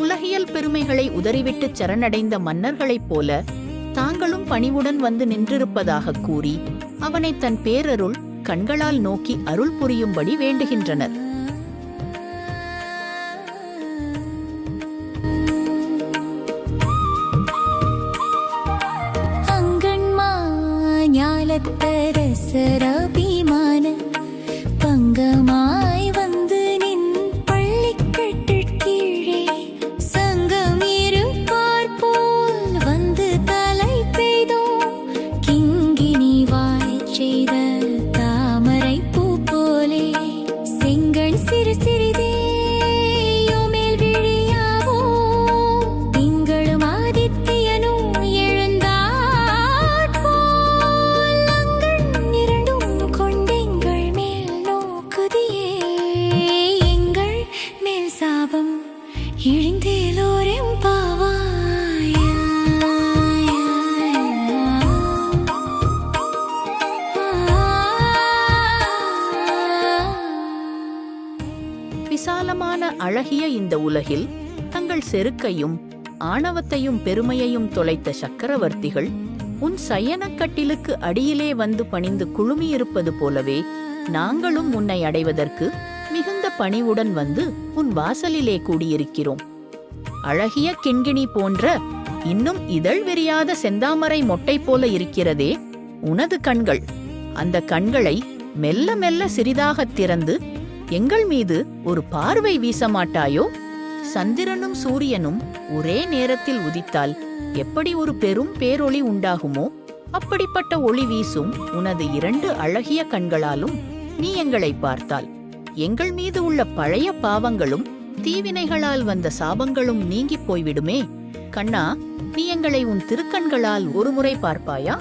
உலகியல் பெருமைகளை உதறிவிட்டு சரணடைந்த மன்னர்களைப் போல தாங்களும் பணிவுடன் வந்து நின்றிருப்பதாக கூறி அவனை தன் பேரருள் கண்களால் நோக்கி அருள் புரியும்படி வேண்டுகின்றனர். அங்கண்மா பங்கமாய் விசாலமான அழகிய இந்த உலகில் தங்கள் செருக்கையும் ஆணவத்தையும் பெருமையையும் தொலைத்த சக்கரவர்த்திகள் உன் சயனக்கட்டிலுக்கு அடியிலே வந்து பணிந்து குழுமியிருப்பது போலவே நாங்களும் உன்னை அடைவதற்கு மிகுந்த பணிவுடன் வந்து உன் வாசலிலே கூடியிருக்கிறோம். அழகிய கிண்கிணி போன்ற இன்னும் இதழ் விரியாத செந்தாமரை மொட்டை போல இருக்கிறதே உனது கண்கள். அந்த கண்களை மெல்ல மெல்ல சிறிதாகத் திறந்து எங்கள் மீது ஒரு பார்வை வீச மாட்டாயோ? சந்திரனும் சூரியனும் ஒரே நேரத்தில் உதித்தால் எப்படி ஒரு பெரும் பேரொளி உண்டாகுமோ? அப்படிப்பட்ட ஒளி வீசும் உனது இரண்டு அழகிய கண்களாலும் நீ எங்களை பார்த்தால். எங்கள் மீது உள்ள பழைய பாவங்களும் தீவினைகளால் வந்த சாபங்களும் நீங்கிப் போய்விடுமே. கண்ணா நீ எங்களை உன் திருக்கண்களால் ஒருமுறை பார்ப்பாயா?